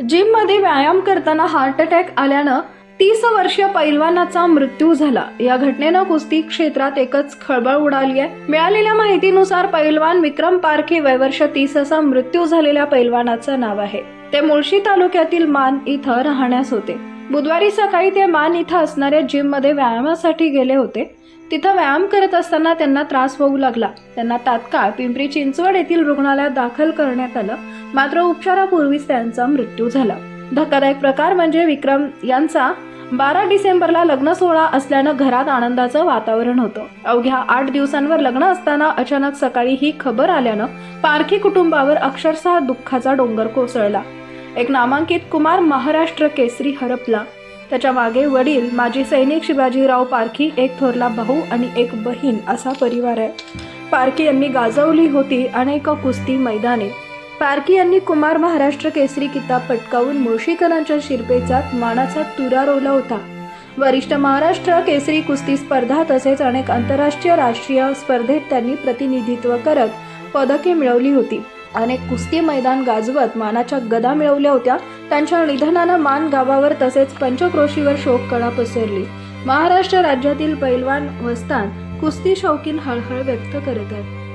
जिममध्ये व्यायाम करताना हार्ट अटॅक आल्यानं तीस वर्षीय पैलवानाचा मृत्यू झाला. या घटनेनं कुस्ती क्षेत्रात एकच खळबळ उडाली आहे. मिळालेल्या माहितीनुसार पैलवान विक्रम पारखे वयवर्ष तीस असा मृत्यू झालेल्या पैलवानाचं नाव आहे. ते मुळशी तालुक्यातील मान इथं राहण्यास होते. बुधवारी सकाळी ते मान इथं असणाऱ्या जिममध्ये व्यायामासाठी गेले होते. तिथं व्यायाम करत असताना त्यांना त्रास होऊ लागला. त्यांना तात्काळ पिंपरी चिंचवड येथील रुग्णालयात दाखल करण्यात आलं. मात्र उपचारापूर्वीच त्यांचा मृत्यू झाला. धक्कादायक प्रकार म्हणजे विक्रम यांचा बारा डिसेंबरला लग्न सोहळा असल्यानं घरात आनंदाचं वातावरण होतं. अवघ्या आठ दिवसांवर लग्न असताना अचानक सकाळी ही खबर आल्यानं पारखी कुटुंबावर अक्षरशः दुःखाचा डोंगर कोसळला. एक नामांकित कुमार महाराष्ट्र केसरी हरपला त्याच्यामागे वडील माजी सैनिक शिवाजीराव पारखी एक थोरला भाऊ आणि एक बहीण असा परिवार आहे. पारखी यांनी गाजवली होती अनेक कुस्ती मैदाने. पारखी यांनी कुमार महाराष्ट्र केसरी किताब पटकावून मुळशीकरांच्या शिरपेचात मानाचा तुरा रोवला होता. वरिष्ठ महाराष्ट्र केसरी कुस्ती स्पर्धा तसेच अनेक आंतरराष्ट्रीय राष्ट्रीय स्पर्धेत त्यांनी प्रतिनिधित्व करत पदके मिळवली होती. अनेक कुस्ती मैदान गाजवत मानाच्या गदा मिळवल्या होत्या. त्यांच्या निधनानं मान गावावर तसेच पंचक्रोशीवर शोककळा पसरली. महाराष्ट्र राज्यातील पैलवान वस्तान कुस्ती शौकीन हळहळ व्यक्त करत आहेत.